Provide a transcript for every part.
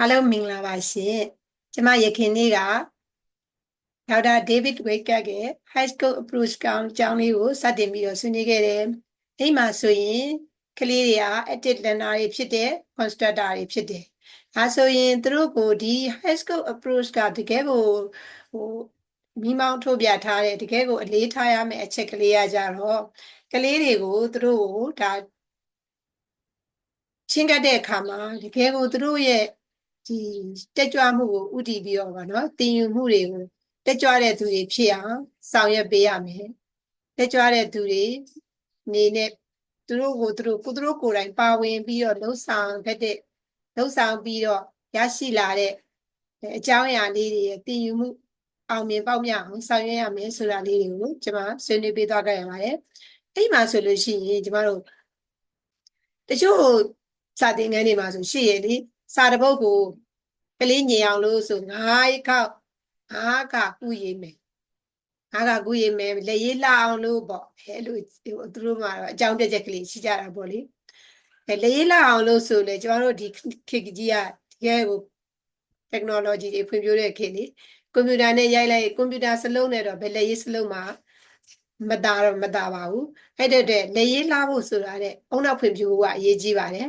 အားလုံးမင်္ဂလာပါရှင်ကျမရခင်နေ့ကဒေါက်တာဒေးဗစ်ဝေကတ်ရဲ့ High School Approach ကောင်းကျောင်းလေးကိုစတင်ပြီးတော့ဆွေးနွေးခဲ့တယ်။အဲ့မှာဆိုရင်ကလေးတွေက active learner တွေဖြစ်တဲ့ constructor တွေဖြစ်တယ်။ဒါဆိုရင်သူတို့ကိုဒီ High School Approach ကတကယ်ကိုဟိုမိမောင်းထုတ်ပြထားတဲ့တကယ်ကိုအလေးထားရမယ့်အချက်ကလေးရကြတော့ကလေးတွေကိုသူတို့ကိုဒါချင်းကပ်တဲ့အခါမှာတကယ်ကိုသူတို့ရဲ့ ဒီတက်ကြွမှုကိုဥတည်ပြီးတော့ဗောနော်သင်ယူမှုတွေကိုတက်ကြွတဲ့သူတွေဖြစ်အောင်ဆောင်ရွက်ပေးရမယ်တက်ကြွတဲ့သူတွေနေနဲ့သူတို့ကိုသူတို့ကိုသူတို့ကိုယ်တိုင်ပါဝင်ပြီးတော့လှုပ်ဆောင်ခဲ့တဲ့လှုပ်ဆောင်ပြီးတော့ရရှိလာတဲ့အကြောင်းအရာလေးတွေရဲ့သင်ယူမှုအောင်မြင်ပေါက်မြောက်အောင်ဆောင်ရွက်ရမယ်ဆိုတာလေးတွေကိုကျွန်မဆွေးနွေးပေးသွားခဲ့ရပါတယ်အဲ့မှာဆိုလို့ရှိရင်ကျွန်မတို့တချို့စာသင်ခန်းတွေမှာဆိုရှိရလေ စာတစ်ပုဒ်ကိုကလေးညင်အောင်လို့ဆိုငါးခေါက်ငါးကကုရေးမယ်ငါးကကုရေးမယ်လက်ရေးလှအောင်လို့ပေါ့အဲလိုသူတို့မှာတော့အကြောင်းပြချက်ကလေးရှိကြတာပေါ့လေအဲလက်ရေးလှအောင်လို့ဆိုလေကျွန်တော်တို့ဒီခေတ်ကြီးကတကယ်ကို technology တွေဖွံ့ဖြိုးတဲ့ခေတ်လေကွန်ပျူတာနဲ့ရိုက်လိုက်ကွန်ပျူတာစလုံးနဲ့တော့ဘယ်လက်ရေးစလုံးမှာမတာတော့မတာပါဘူးအဲ့တဲ့တဲ့လက်ရေးလှဖို့ဆိုတာတဲ့အုံနောက်ဖွံ့ဖြိုးဖို့ကအရေးကြီးပါတယ်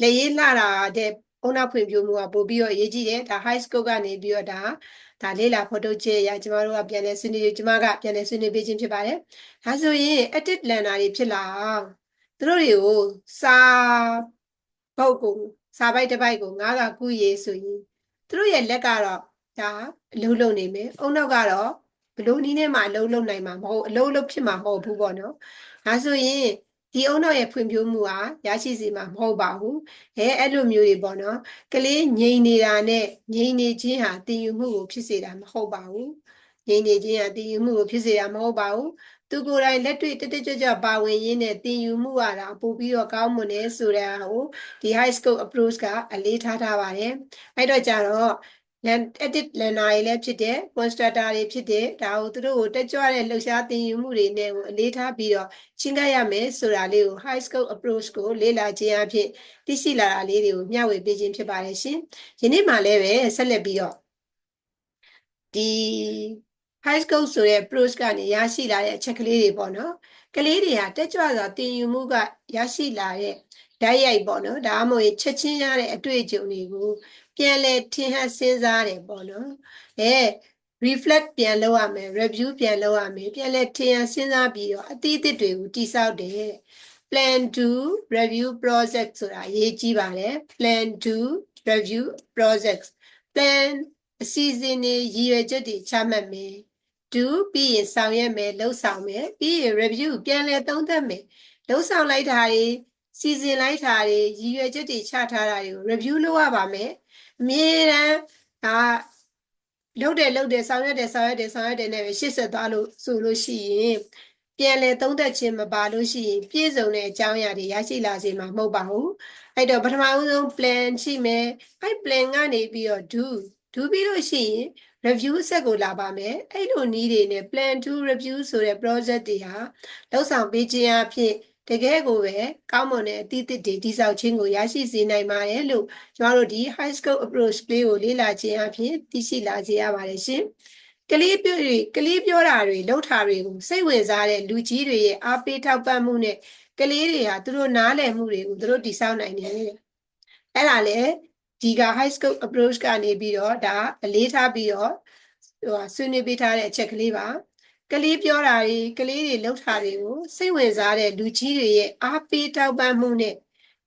လက်ရေးလှတာတဲ့ အုံနောက်ဖွံ့ဖြိုးမှုကပို့ပြီးတော့အရေးကြီးတယ်ဒါ high school ကနေပြီးတော့ဒါဒါလေးလာဖော်ထုတ်ချက်ရကျမတို့ကပြန်လဲဆွေးနွေးကျမကပြန်လဲဆွေးနွေးပေးခြင်းဖြစ်ပါတယ်ဒါဆိုရင် active learner တွေဖြစ်လာအောင်သူတို့တွေကိုစာပုတ်ကိုစာပိုက်တစ်ပိုက်ကိုငါးကကုရေးဆိုရင်သူတို့ရဲ့လက်ကတော့ဒါအလုံးလုံးနေမယ်အုံနောက်ကတော့ဘလို့နီးနဲ့မှအလုံးလုံးနိုင်မှာမဟုတ်အလုံးလုံးဖြစ်မှာမဟုတ်ဘူးပေါ့နော်ဒါဆိုရင် ဒီအုံနောက်ရဲ့ဖွံ့ဖြိုးမှုဟာရရှိစေမှာမဟုတ်ပါဘူးအဲအဲ့လိုမျိုးတွေပေါ့နော်ကလေးငြိမ်နေတာနဲ့ငြိမ်နေခြင်းဟာတည်ယူမှုကိုဖြစ်စေတာမဟုတ်ပါဘူးငြိမ်နေခြင်းဟာတည်ယူမှုကိုဖြစ်စေတာမဟုတ်ပါဘူးသူကိုယ်တိုင်လက်တွေ့တက်တက်ကြွကြွပါဝင်ရင်းနဲ့တင်ယူမှုရတာပို့ပြီးတော့ကောင်းမွန်တယ်ဆိုတာကိုဒီ high school approach ကအလေးထားထားပါတယ်အဲ့တော့ကြတော့ edit learner တွေလည်းဖြစ်တယ် constructor တွေဖြစ်တယ်ဒါကိုသူတို့ကိုတက်ကြွတဲ့လှုပ်ရှားသင်ယူမှုတွေနဲ့ကိုအလေးထားပြီးတော့ချင်းကပ်ရမယ်ဆိုတာလေးကို high school approach ကိုလေ့လာခြင်းအဖြစ်သိရှိလာတာလေးတွေကိုမျှဝေပေးခြင်းဖြစ်ပါတယ်ရှင်ယနေ့မှလည်းပဲဆက်လက်ပြီးတော့ဒီ high school ဆိုတဲ့ approach ကနေရရှိလာတဲ့အချက်ကလေးတွေပေါ့နော်ကလေးတွေဟာတက်ကြွစွာသင်ယူမှုကရရှိလာတဲ့ဓာတ်ရိုက်ပေါ့နော်ဒါမှမဟုတ်ချက်ချင်းရတဲ့အတွေ့အကြုံတွေကို ပြန်လဲထင်ဟပ်စဉ်းစားတယ်ပေါ့နော်အဲ reflect ပြန်လုပ်ရမယ် review ပြန်လုပ်ရမယ်ပြန်လဲထင်ဟပ်စဉ်းစားပြီးတော့အသီးသစ်တွေကိုတိစောက်တယ် plan to review project ဆိုတာအရေးကြီးပါတယ် plan to review projects plan အစီအစဉ်တွေရည်ရွယ်ချက်တွေချမှတ်မယ် do ပြီးရင်ဆောင်ရွက်မယ်လှုပ်ဆောင်မယ်ပြီးရင် review ပြန်လဲသုံးသပ်မယ်လှုပ်ဆောင်လိုက်တာတွေ စီစဉ်လိုက်တာတွေရည်ရွယ်ချက်တွေချထားတာတွေကို review လုပ်ရပါမယ်အမြဲတမ်းဒါလုပ်တယ်လုပ်တယ်ဆောင်ရွက်တယ်ဆောင်ရွက်တယ်ဆောင်ရွက်တယ်နဲ့ပဲရှေ့ဆက်သွားလို့ဆိုလို့ရှိရင်ပြန်လဲသုံးသက်ခြင်းမပါလို့ရှိရင်ပြည့်စုံတဲ့အကြောင်းအရာတွေရရှိလာစေမှာမဟုတ်ပါဘူးအဲ့တော့ပထမဦးဆုံး plan ရှိမယ်အဲ့ plan ကနေပြီးတော့ do do ပြီးလို့ရှိရင် review ဆက်ကိုလာပါမယ်အဲ့လိုနည်းတွေနဲ့ plan to review ဆိုတဲ့ project တွေဟာလောက်ဆောင်ပေးခြင်းအဖြစ် တကယ်ကိုပဲကောင်းမွန်တဲ့အသည့်အသစ်တွေတိစောက်ခြင်းကိုရရှိစေနိုင်ပါတယ်လို့ကျွန်တော်တို့ဒီ high school approach လေးကိုလေ့လာခြင်းအဖြစ်သိရှိလာစေရပါတယ်ရှင်ကလေးပြောကလေးပြောတာတွေလှုပ်တာတွေကိုစိတ်ဝင်စားတဲ့လူကြီးတွေရဲ့အားပေးထောက်ပံ့မှုနဲ့ကလေးတွေဟာသူတို့နားလည်မှုတွေကိုသူတို့တိစောက်နိုင်တယ်အဲ့ဒါလေဒီက high school approach ကနေပြီးတော့ဒါအလေးထားပြီးတော့ဟိုဆွေးနွေးပေးထားတဲ့အချက်ကလေးပါ ကလေးပြောတာတွေကလေးတွေလှုပ်တာတွေကိုစိတ်ဝင်စားတဲ့လူကြီးတွေရဲ့အားပေးထောက်ပံ့မှုနဲ့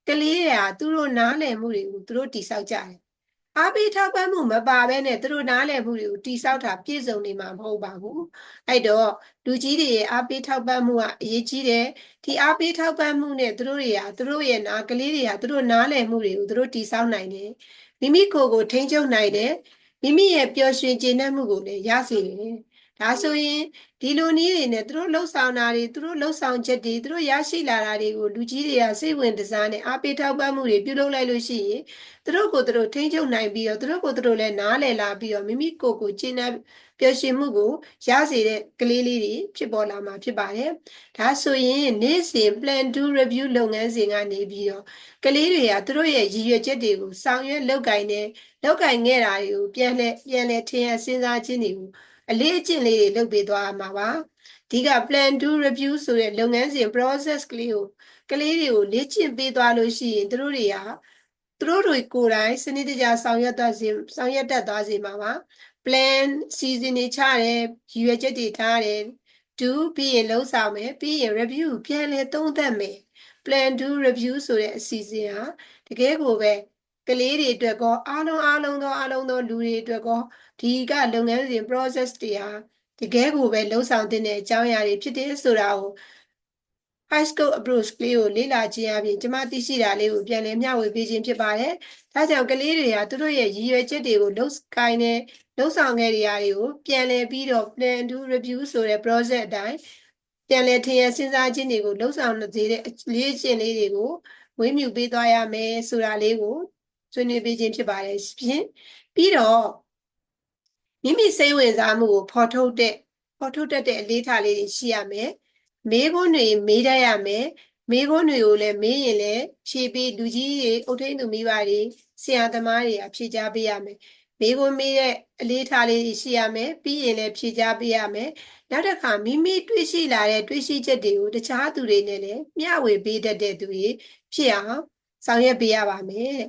ကလေးတွေကသူတို့နားလည်မှုတွေကိုသူတို့တိဆောက်ကြတယ်။အားပေးထောက်ပံ့မှုမပါဘဲနဲ့သူတို့နားလည်မှုတွေကိုတိဆောက်တာပြည့်စုံနေမှာမဟုတ်ပါဘူး။အဲ့တော့လူကြီးတွေရဲ့အားပေးထောက်ပံ့မှုကအရေးကြီးတယ်။ဒီအားပေးထောက်ပံ့မှုနဲ့သူတို့တွေကသူတို့ရဲ့နာကလေးတွေကသူတို့နားလည်မှုတွေကိုသူတို့တိဆောက်နိုင်တယ်။မိမိကိုယ်ကိုထိန်းချုပ်နိုင်တယ်။မိမိရဲ့ပျော်ရွှင်ကျေနပ်မှုကိုလည်းရစေတယ်။ ဒါဆိုရင်ဒီလိုနည်းတွေနဲ့သူတို့လှုပ်ဆောင်တာတွေသူတို့လှုပ်ဆောင်ချက်တွေသူတို့ရရှိလာတာတွေကိုလူကြီးတွေကစိတ်ဝင်တစားနဲ့အားပေးထောက်ပံ့မှုတွေပြုလုပ်လိုက်လို့ရှိရင်သူတို့ကိုသူတို့ထိန်းချုပ်နိုင်ပြီးတော့သူတို့ကိုသူတို့လည်းနားလည်လာပြီးတော့မိမိကိုယ်ကိုကျင့်တဲ့ပျော်ရွှင်မှုကိုရစေတဲ့ကလေးလေးတွေဖြစ်ပေါ်လာမှာဖြစ်ပါတယ်။ဒါဆိုရင်နေ့စဉ် plan to review လုပ်ငန်းစဉ်ကနေပြီးတော့ကလေးတွေကသူတို့ရဲ့ရည်ရွယ်ချက်တွေကိုဆောင်ရွက်လုပ်ကိုင်တဲ့လုပ်ကိုင်ခဲ့တာတွေကိုပြန်လဲပြန်လဲထင်ရစဉ်းစားခြင်းတွေကို အလေးအကျင့်လေးတွေလုပ်ပေးသွားမှာပါဒီက plan to review ဆိုတဲ့လုပ်ငန်းစဉ် process ကလေးကိုကလေးတွေကိုလေ့ကျင့်ပေးသွားလို့ရှိရင်သူတို့တွေကသူတို့တွေကိုယ်တိုင်စနစ်တကျဆောင်ရွက်သွားစေဆောင်ရွက်တတ်သွားစေမှာပါ plan season တွေချတယ်ရည်ရွယ်ချက်တွေထားတယ် do ပြီးရင်လုံးဆောင်မယ်ပြီးရင် review ပြန်လဲသုံးသပ်မယ် plan do review ဆိုတဲ့အစီအစဉ်ဟာတကယ်ကိုပဲ ကလေးတွေအတွက်ကောအားလုံးအားလုံးသောအားလုံးသောလူတွေအတွက်ကောဒီကလုပ်ငန်းစဉ် process တွေဟာတကယ်ကိုပဲလှုပ်ဆောင်တဲ့အကြောင်းအရာတွေဖြစ်တယ်ဆိုတာကို high school approach ကလေးကိုလေ့လာခြင်းအပြင်ကျမသိရှိတာလေးကိုပြန်လည်မျှဝေပေးခြင်းဖြစ်ပါတယ်။ဒါကြောင့်ကလေးတွေဟာသူတို့ရဲ့ရည်ရွယ်ချက်တွေကိုလှုပ်ကိုင်းတဲ့လှုပ်ဆောင်ခဲ့တဲ့အရာတွေကိုပြန်လည်ပြီးတော့ plan to review ဆိုတဲ့ process အတိုင်းပြန်လည်ထင်ရစဉ်းစားခြင်းတွေကိုလှုပ်ဆောင်စေတဲ့လေးကျင့်လေးတွေကိုဝေးမြူပေးသွားရမယ်ဆိုတာလေးကို ဆွေးနွေးပေးခြင်းဖြစ်ပါတယ်ဖြင့်ပြီးတော့မိမိစိတ်ဝင်စားမှုကိုဖော်ထုတ်တဲ့ဖော်ထုတ်တတ်တဲ့အလေးထားလေးတွေရှိရမယ်မေးခွန်းတွေမေးတတ်ရမယ်မေးခွန်းတွေကိုလည်းမေးရင်လည်းဖြေပေးလူကြီးတွေအုတ်ထိန်သူမိဘတွေဆရာသမားတွေအဖြေကြားပေးရမယ်မေးခွန်းမေးတဲ့အလေးထားလေးရှိရမယ်ပြီးရင်လည်းဖြေကြားပေးရမယ်နောက်တစ်ခါမိမိတွေ့ရှိလာတဲ့တွေ့ရှိချက်တွေကိုတခြားသူတွေနဲ့လည်းမျှဝေပေးတတ်တဲ့သူတွေဖြစ်အောင်ဆောင်ရွက်ပေးရပါမယ်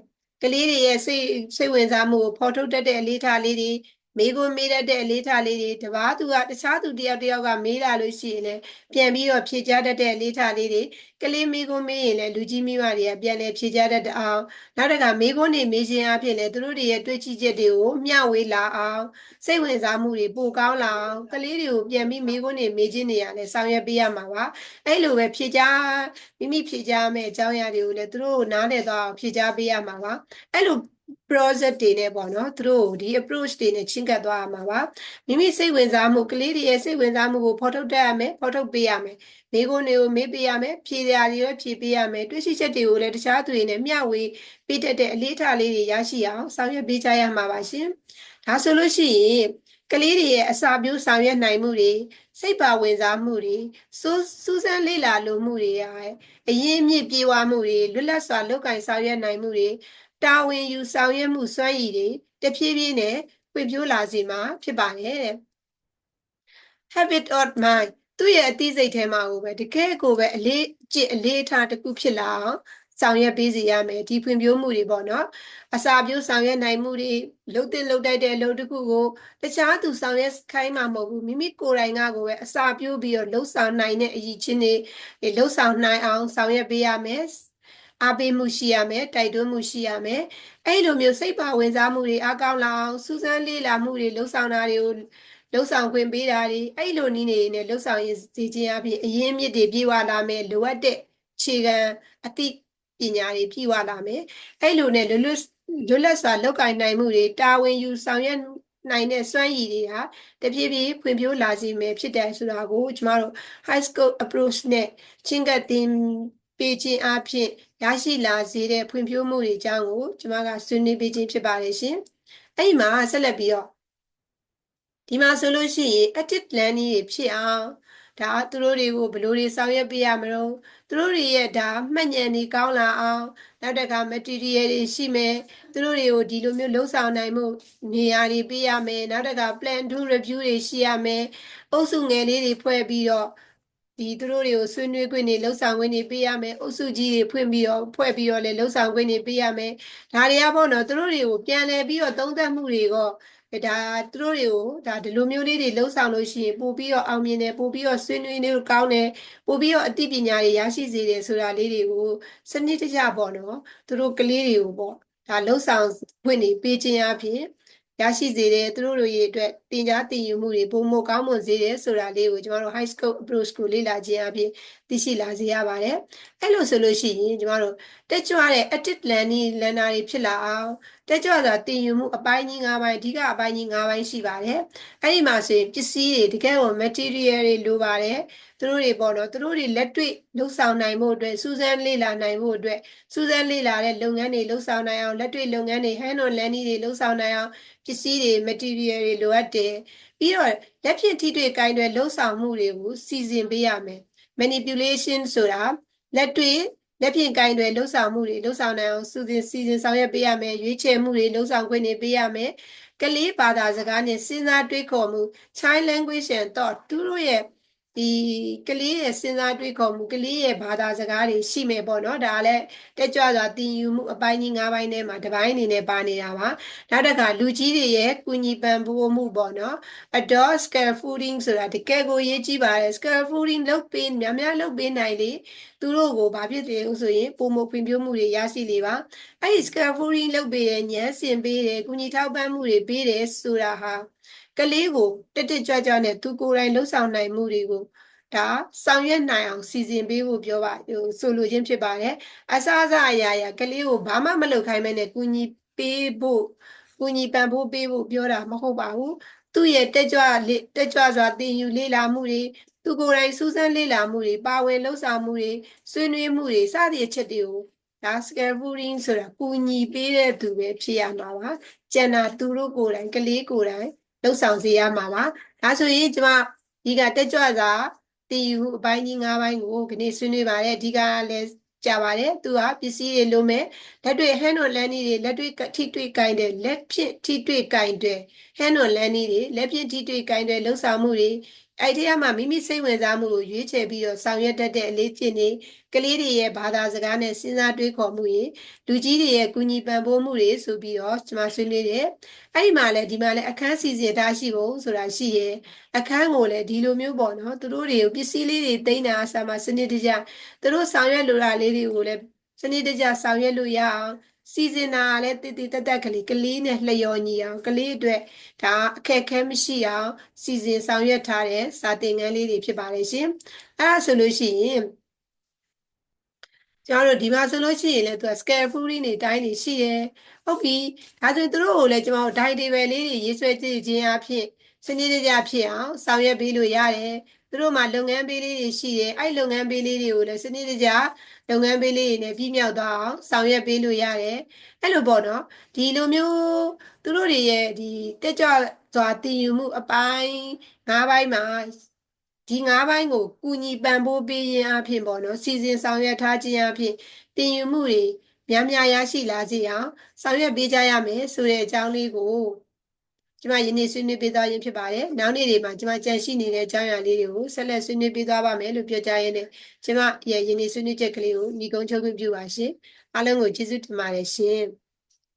ကလေးတွေရဲ့စိတ်စိတ်ဝင်စားမှုကိုဖော်ထုတ်တတ်တဲ့အလေးထားလေးတွေ မေးခွန်းမေးတတ်တဲ့အလေးထားလေးတွေတပားသူကတခြားသူတယောက်တယောက်ကမေးလာလို့ရှိရင်လည်းပြန်ပြီးတော့ဖြေကြားတတ်တဲ့အလေးထားလေးတွေကလေးမေးခွန်းမေးရင်လည်းလူကြီးမိမတွေကပြန်လဲဖြေကြားတတ်အောင်နောက်တစ်ခါမေးခွန်းတွေမေးခြင်းအဖြစ်လည်းသူတို့တွေရဲ့တွေ့ချိချက်တွေကိုမျှဝေလာအောင်စိတ်ဝင်စားမှုတွေပိုကောင်းလာအောင်ကလေးတွေကိုပြန်ပြီးမေးခွန်းတွေမေးခြင်းတွေရလည်းဆောင်ရွက်ပေးရမှာပါအဲ့လိုပဲဖြေကြားမိမိဖြေကြားမယ့်အကြောင်းအရာတွေကိုလည်းသူတို့နားလည်သွားအောင်ဖြေကြားပေးရမှာပါအဲ့လို project တွေနဲ့ပေါ့နော်သူတို့ဒီ approach တွေနဲ့ချင်းကပ်သွားရမှာပါမိမိစိတ်ဝင်စားမှုကလေးတွေရဲ့စိတ်ဝင်စားမှုကိုဖော်ထုတ်တတ်ရမယ်ဖော်ထုတ်ပေးရမယ်မိခွန်းတွေကိုမေးပေးရမယ်ဖြေရာတွေလည်းဖြေပေးရမယ်တွေ့ရှိချက်တွေကိုလည်းတခြားသူတွေနဲ့မျှဝေပေးတတ်တဲ့အလေးထားလေးတွေရရှိအောင်ဆောင်ရွက်ပေးကြရမှာပါရှင်ဒါဆိုလို့ရှိရင်ကလေးတွေရဲ့အစာပြိုးဆောင်ရွက်နိုင်မှုတွေစိတ်ပါဝင်စားမှုတွေစူးစူးစမ်းလေ့လာလိုမှုတွေရအရင်မြင့်ပြေဝမှုတွေလွတ်လပ်စွာလုပ်ကင်ဆောင်ရွက်နိုင်မှုတွေ တာဝန်ယူဆောင်ရွက်မှုစွမ်းရည်တွေတဖြည်းဖြည်းနဲ့ပွင့်ပြိုးလာစေမှာဖြစ်ပါတယ်တဲ့ habit of mind သူ့ရဲ့အသိစိတ်ထဲမှာကိုပဲတကယ်ကိုပဲအလေးကျင့်အလေးထားတစ်ခုဖြစ်လာအောင်ဆောင်ရွက်ပေးစီရမယ်ဒီဖွံ့ဖြိုးမှုတွေပေါ့နော်အစာပြိုးဆောင်ရွက်နိုင်မှုတွေလှုပ်တဲ့လှုပ်တိုက်တဲ့အလုပ်တစ်ခုကိုတခြားသူဆောင်ရွက်ခိုင်းမှာမဟုတ်ဘူးမိမိကိုယ်တိုင်ကကိုပဲအစာပြိုးပြီးတော့လှုပ်ဆောင်နိုင်တဲ့အရည်ချင်းတွေလှုပ်ဆောင်နိုင်အောင်ဆောင်ရွက်ပေးရမယ် အားပေးမှုရှိရမယ်တိုက်တွန်းမှုရှိရမယ်အဲ့လိုမျိုးစိတ်ပါဝင်စားမှုတွေအားကောင်းလာအောင်စူးစမ်းလေ့လာမှုတွေလှုပ်ဆောင်တာတွေကိုလှုပ်ဆောင်ခွင့်ပေးတာတွေအဲ့လိုနည်းနေနဲ့လှုပ်ဆောင်ရေးစီခြင်းအပြင်အရင်းမြစ်တွေပြေဝလာမယ်လိုအပ်တဲ့ခြေခံအသည့်ပညာတွေပြေဝလာမယ်အဲ့လိုနဲ့လွတ်လွတ်လွတ်လပ်စွာလောက်ကင်နိုင်မှုတွေတာဝန်ယူဆောင်ရွက်နိုင်တဲ့စွမ်းရည်တွေဟာတဖြည်းဖြည်းဖွံ့ဖြိုးလာစေမယ်ဖြစ်တယ်ဆိုတာကိုကျမတို့ high school approach နဲ့ချင်းကတင် ပေးခြင်းအပြင်ရရှိလာစေတဲ့ဖွံ့ဖြိုးမှုတွေအကြောင်းကို ကျမကဆွေးနွေးပေးခြင်းဖြစ်ပါတယ်ရှင်။အဲ့ဒီမှာဆက်လက်ပြီးတော့ဒီမှာဆိုလို့ရှိရင် active learning တွေဖြစ်အောင်ဒါသူတို့တွေကိုဘယ်လိုတွေဆောင်ရွက်ပေးရမလို့သူတို့တွေရဲ့ဒါမှတ်ဉာဏ်တွေကောင်းလာအောင်နောက်တက material တွေရှိမယ်သူတို့တွေကိုဒီလိုမျိုးလှုပ်ဆောင်နိုင်မှုနေရာတွေပေးရမယ်နောက်တက plan to review တွေရှိရမယ်အုပ်စုငယ်လေးတွေဖွဲ့ပြီးတော့ ဒီသူတို့တွေကိုဆွေးနွေးခွင့်တွေလှုပ်ဆောင်ခွင့်တွေပေးရမယ်အုပ်စုကြီးတွေဖွင့်ပြီးတော့ဖွဲ့ပြီးတော့လည်းလှုပ်ဆောင်ခွင့်တွေပေးရမယ်ဒါတွေကပေါ့နော်သူတို့တွေကိုပြန်လည်ပြီးတော့သုံးသပ်မှုတွေကဒါသူတို့တွေကိုဒါဒီလိုမျိုးလေးတွေလှုပ်ဆောင်လို့ရှိရင်ပို့ပြီးတော့အောင်မြင်တယ်ပို့ပြီးတော့ဆွေးနွေးနေလို့ကောင်းတယ်ပို့ပြီးတော့အသိပညာတွေရရှိစေတယ်ဆိုတာလေးတွေကိုစနစ်တကျပေါ့နော်သူတို့ကလေးတွေကိုပေါ့ဒါလှုပ်ဆောင်ခွင့်တွေပေးခြင်းအပြင် ရရှိစေတယ်သူတို့ရဲ့အတွက်တင် जा တင်ယူမှုတွေပုံမကောင်းမွန်စေတယ်ဆိုတာလေးကိုကျမတို့ high school approach ကိုလေ့လာခြင်းအပြင်သိရှိလာစေရပါတယ်အဲ့လိုဆိုလို့ရှိရင်ကျမတို့တက်ကြွတဲ့ active learning learner တွေဖြစ်လာအောင် တက်ကြွစွာတင်ယူမှုအပိုင်းကြီး၅ပိုင်းအဓိကအပိုင်းကြီး၅ပိုင်းရှိပါတယ်အဲ့ဒီမှာဆိုရင်ပစ္စည်းတွေတကယ်ကို material တွေလိုပါတယ်သူတို့တွေပေါ့နော်သူတို့တွေလက်တွေ့လှုပ်ဆောင်နိုင်ဖို့အတွက်စူးစမ်းလေ့လာနိုင်ဖို့အတွက်စူးစမ်းလေ့လာတဲ့လုပ်ငန်းတွေလှုပ်ဆောင်နိုင်အောင်လက်တွေ့လုပ်ငန်းတွေ hand on learning တွေလှုပ်ဆောင်နိုင်အောင်ပစ္စည်းတွေ material တွေလိုအပ်တယ်ပြီးတော့လက်ဖြင့်ထိတွေ့ကိုင်းတွေလှုပ်ဆောင်မှုတွေကိုစီစဉ်ပေးရမယ် manipulation ဆိုတာလက်တွေ့ လက်ဖြင့်ကိုင်းတွေလှုပ်ဆောင်မှုတွေလှုပ်ဆောင်နိုင်အောင်စုစဉ်စီစဉ်ဆောင်ရွက်ပေးရမယ်ရွေးချယ်မှုတွေလှုပ်ဆောင်ခွင့်တွေပေးရမယ်ကလေးဘာသာစကားနဲ့စဉ်းစားတွေးခေါ်မှု child language and thought သူတို့ရဲ့ ဒီကလေးရဲ့စဉ်းစားတွေးခေါ်မှုကလေးရဲ့ဘာသာစကားတွေရှိမယ်ပေါ့နော်ဒါလည်းတက်ကြွစွာသင်ယူမှုအပိုင်းကြီး၅ပိုင်းထဲမှာတစ်ပိုင်းအနေနဲ့ပါနေတာပါနောက်တစ်ခါလူကြီးတွေရဲ့ကုညီပံ့ပိုးမှုပေါ့နော် adult scaffolding ဆိုတာတကယ်ကိုရေးကြည့်ပါတယ် scaffolding လုပ်ပေးများများလုပ်ပေးနိုင်လေသူတို့ကိုဘာဖြစ်တယ်ဆိုရင်ပုံမဖွံ့ဖြိုးမှုတွေရရှိလေပါအဲ့ဒီ scaffolding လုပ်ပေးတဲ့ညှန်းစင်ပေးတယ်ကုညီထောက်ပံ့မှုတွေပေးတယ်ဆိုတာဟာ ကလေးကိုတက်တက်ကြွကြွနဲ့သူကိုယ်တိုင်လှုပ်ဆောင်နိုင်မှုတွေကိုဒါဆောင်ရွက်နိုင်အောင်စီစဉ်ပေးဖို့ပြောပါဟိုဆိုလိုခြင်းဖြစ်ပါတယ်အစအစအရာရာကလေးကိုဘာမှမလုပ်ခိုင်းမဲနဲ့ကုညီပေးဖို့ကုညီပံ့ပိုးပေးဖို့ပြောတာမဟုတ်ပါဘူးသူ့ရဲ့တက်ကြွတက်ကြွစွာသင်ယူလေ့လာမှုတွေသူကိုယ်တိုင်စူးစမ်းလေ့လာမှုတွေပါဝင်လှုပ်ဆောင်မှုတွေဆွေးနွေးမှုတွေစသည့်အချက်တွေကိုဒါ scaffolding ဆိုတာကူညီပေးတဲ့သူပဲဖြစ်ရမှာပါကျန်တာသူတို့ကိုယ်တိုင်ကလေးကိုယ်တိုင် လှုပ်ဆောင်စေရမှာပါဒါဆိုရင်ကျမဒီကတက်ကြွစွာတည်ယူအပိုင်းကြီး၅ပိုင်းကိုဒီနေ့ဆွေးနွေးပါတယ်အဓိကလည်းကြပါတယ်သူကပစ္စည်းတွေလိုမယ်လက်တွေ့ hand on learning တွေလက်တွေ့ထိတွေ့ကင်တဲ့လက်ဖြင့်ထိတွေ့ကင်တဲ့ hand on learning တွေလက်ဖြင့်ထိတွေ့ကင်တဲ့လှုပ်ဆောင်မှုတွေ အဲ့ဒီအမှမိမိစိတ်ဝင်စားမှုကိုရွေးချယ်ပြီးတော့ဆောင်ရွက်တတ်တဲ့အလေးကျင့်တွေကလေးတွေရဲ့ဘာသာစကားနဲ့စဉ်းစားတွေးခေါ်မှုတွေလူကြီးတွေရဲ့ကူညီပံ့ပိုးမှုတွေဆိုပြီးတော့ကျွန်မဆွေးနွေးတယ်အဲ့ဒီမှာလည်းဒီမှာလည်းအခန်းစီစဉ်ထားရှိဖို့ဆိုတာရှိရဲ့အခန်းကိုလည်းဒီလိုမျိုးပေါ့နော်သူတို့တွေကိုပစ္စည်းလေးတွေတိမ့်တာအစားမှာစနစ်တကျသူတို့ဆောင်ရွက်လိုတာလေးတွေကိုလည်းစနစ်တကျဆောင်ရွက်လို့ရအောင် စီစဉ်တာလည်းတည်တည်တက်တက်ကလေးကလေးနဲ့လျော်ညီအောင်ကလေးအတွက်ဒါအခက်ခဲမရှိအောင်စီစဉ်ဆောင်ရွက်ထားတဲ့စာသင်ခန်းလေးတွေဖြစ်ပါတယ်ရှင်အဲ့ဒါဆိုလို့ရှိရင်ကျွန်တော်တို့ဒီမှာဆိုလို့ရှိရင်လည်းသူက scaffolding တွေတိုင်းနေရှိရဲဟုတ်ပြီဒါဆိုရင်တို့ကိုလည်းကျွန်တော်တို့ diet table လေးတွေရေးဆွဲကြည့်ခြင်းအဖြစ်စနစ်တကျဖြစ်အောင်ဆောင်ရွက်ပေးလို့ရတယ် သူတို့မှာလုပ်ငန်းပေးလေးတွေရှိတယ်အဲ့လုပ်ငန်းပေးလေးတွေကိုလည်းစနစ်တကျလုပ်ငန်းပေးလေးတွေနဲ့ပြီးမြောက်သွားအောင်ဆောင်ရွက်ပေးလို့ရတယ်အဲ့လိုပေါ့နော်ဒီလိုမျိုးသူတို့တွေရဲ့ဒီတက်ကြွစွာတည်ယူမှုအပိုင်း၅ပိုင်းမှာဒီ၅ပိုင်းကိုကူညီပံ့ပိုးပေးခြင်းအဖြစ်ပေါ့နော်စီစဉ်ဆောင်ရွက်ထားခြင်းအဖြစ်တည်ယူမှုတွေများများရရှိလာစေအောင်ဆောင်ရွက်ပေးကြရမယ်ဆိုတဲ့အကြောင်းလေးကို ကျမယနေ့ဆွေးနွေးပေးသွားခြင်းဖြစ်ပါတယ်။နောက်နေ့တွေမှာကျမကြံရှိနေတဲ့အကြောင်းအရာလေးတွေကိုဆက်လက်ဆွေးနွေးပေးသွားပါမယ်လို့ပြောကြားရင်းနဲ့ကျမရဲ့ယနေ့ဆွေးနွေးချက်ကလေးကိုညီကုန်းချုပ်ခွင့်ပြုပါရှင်။အားလုံးကိုကျေးဇူးတင်ပါတယ်ရှင်။